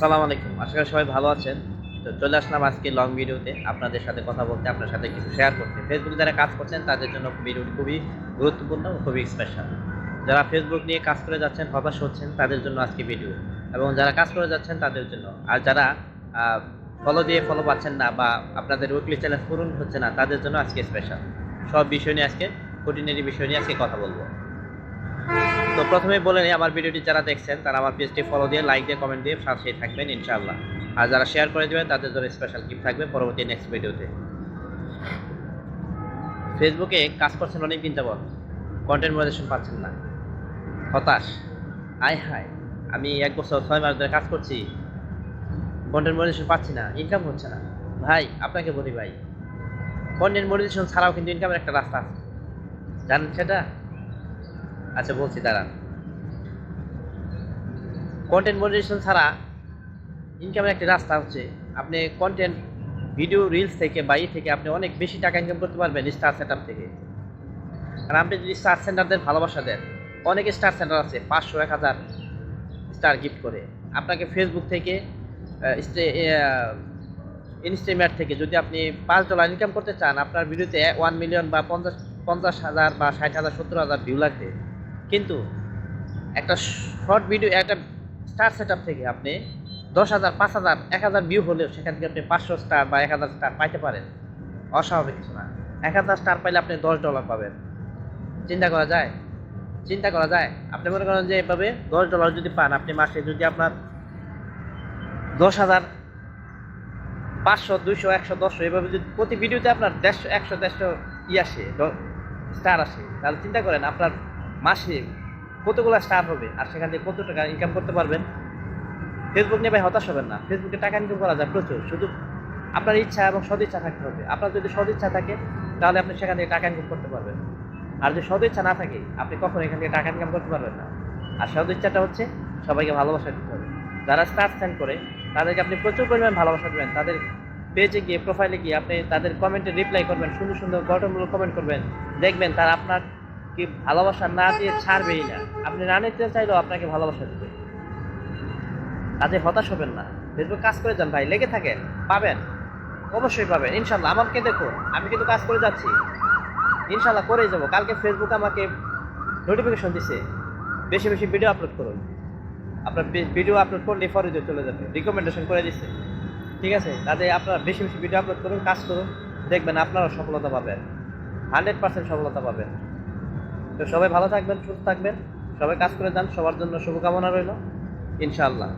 আসসালামু আলাইকুম। আশা করি সবাই ভালো আছেন। তো চলে আসলাম আজকে লং ভিডিওতে আপনাদের সাথে কথা বলতে, আপনার সাথে কিছু শেয়ার করতে। ফেসবুকে যারা কাজ করছেন, তাদের জন্য ভিডিওটি খুবই গুরুত্বপূর্ণ ও খুবই স্পেশাল যারা ফেসবুক নিয়ে কাজ করে যাচ্ছেন, হতাশ হচ্ছেন, তাদের জন্য আজকে ভিডিও এবং যারা কাজ করে যাচ্ছেন, তাদের জন্য। আর যারা ফলো দিয়ে ফলো পাচ্ছেন না বা আপনাদের উইকলি চ্যালেঞ্জ পূরণ হচ্ছে না, তাদের জন্য আজকে স্পেশাল সব বিষয় নিয়ে আজকে খুঁটিনাটি বিষয় নিয়ে আজকে কথা বলব। তো প্রথমে বলে নিই, আমার ভিডিওটি যারা দেখছেন, তারা আমার পেজটি ফলো দিয়ে লাইক দিয়ে কমেন্ট দিয়ে সাথেই থাকবেন, ইনশাআল্লাহ। আর যারা শেয়ার করে দেবেন, তাদের জন্য স্পেশাল গিফট থাকবে পরবর্তী নেক্সট ভিডিওতে ফেসবুকে কাজ করছেন অনেক দিন যাবত কন্টেন্ট মনিটাইজেশন পাচ্ছেন না। হতাশ। আয় হায়, আমি এক বছর, ছয় মাস ধরে কাজ করছি কন্টেন্ট মনিটাইজেশন পাচ্ছি না ইনকাম হচ্ছে না। ভাই, আপনাকে বলি ভাই কন্টেন্ট মনিটাইজেশন ছাড়াও কিন্তু ইনকামের একটা রাস্তা আছে। জানেন সেটা? আচ্ছা বলছি, দাঁড়ান। কন্টেন্ট মনিটাইজেশন ছাড়া ইনকামের একটা রাস্তা হচ্ছে, আপনি কন্টেন্ট ভিডিও রিলস থেকে বা থেকে আপনি অনেক বেশি টাকা ইনকাম করতে পারবেন স্টার সেন্টার থেকে। আর আপনি যদি স্টার সেন্টারদের ভালোবাসা দেন, অনেক স্টার সেন্টার আছে, পাঁচশো, এক হাজার স্টার গিফট করে। আপনাকে ফেসবুক থেকে ইনস্টাগ্রাম থেকে যদি আপনি পাঁচ ডলার ইনকাম করতে চান, আপনার ভিডিওতে ওয়ান মিলিয়ন বা পঞ্চাশ পঞ্চাশ হাজার বা ষাট হাজার, সত্তর হাজার ভিউ লাগবে। কিন্তু একটা শর্ট ভিডিও একটা স্টার সেট থেকে আপনি দশ হাজার, পাঁচ হাজার, এক হাজার ভিউ হলেও সেখান থেকে আপনি পাঁচশো স্টার বা এক হাজার স্টার পাইতে পারেন। অস্বাভাবিক কিছু না। এক হাজার স্টার পাইলে আপনি দশ ডলার পাবেন। চিন্তা করা যায়? চিন্তা করা যায়। আপনি মনে করেন যে এভাবে দশ ডলার যদি পান, আপনি মাসে যদি আপনার দশ হাজার, পাঁচশো, দুইশো, একশো, দশশো, এভাবে যদি প্রতি ভিডিওতে আপনার দেড়শো, একশো, দেড়শো ই আসে স্টার আসে, তাহলে চিন্তা করেন আপনার মাসে কতগুলো স্টার হবে আর সেখান থেকে কত টাকা ইনকাম করতে পারবেন? ফেসবুক নিয়ে ভাই হতাশ হবেন না। ফেসবুকে টাকা ইনকাম করা যায় প্রচুর। শুধু আপনার ইচ্ছা এবং সদিচ্ছা থাকতে হবে। আপনার যদি সদিচ্ছা থাকে, তাহলে আপনি সেখান থেকে টাকা ইনকাম করতে পারবেন। আর যদি সদিচ্ছা না থাকে, আপনি কখনো এখান থেকে টাকা ইনকাম করতে পারবেন না। আর সদিচ্ছাটা হচ্ছে সবাইকে ভালোবাসা দিতে হবে। যারা স্টার সেন্ড করে, তাদেরকে আপনি প্রচুর পরিমাণ ভালোবাসা দেবেন। তাদের পেজে গিয়ে প্রোফাইলে গিয়ে আপনি তাদের কমেন্টে রিপ্লাই করবেন, সুন্দর সুন্দর গঠনমূলক কমেন্ট করবেন। দেখবেন তারা আপনার কি ভালোবাসা না দিয়ে ছাড়বেই না। আপনি না নিতে চাইলেও আপনাকে ভালোবাসা দেবে। কাজে হতাশ হবেন না। ফেসবুক কাজ করে যান ভাই, লেগে থাকেন, পাবেন। অবশ্যই পাবেন ইনশাল্লাহ আমাকে দেখুন, আমি কিন্তু কাজ করে যাচ্ছি। ইনশাল্লাহ করেই যাব। কালকে ফেসবুক আমাকে নোটিফিকেশন দিছে, বেশি বেশি ভিডিও আপলোড করুন। আপনার ভিডিও আপলোড করলে ফরিদে চলে যাবে রিকমেন্ডেশন করে দিচ্ছে ঠিক আছে? তাতে আপনারা বেশি বেশি ভিডিও আপলোড করুন, কাজ করুন। দেখবেন আপনারা সফলতা পাবেন। হান্ড্রেড পার্সেন্ট সফলতা পাবেন। তো সবাই ভালো থাকবেন, সুস্থ থাকবেন। সবাই কাজ করে যান, সবার জন্য শুভকামনা রইল। ইনশাআল্লাহ।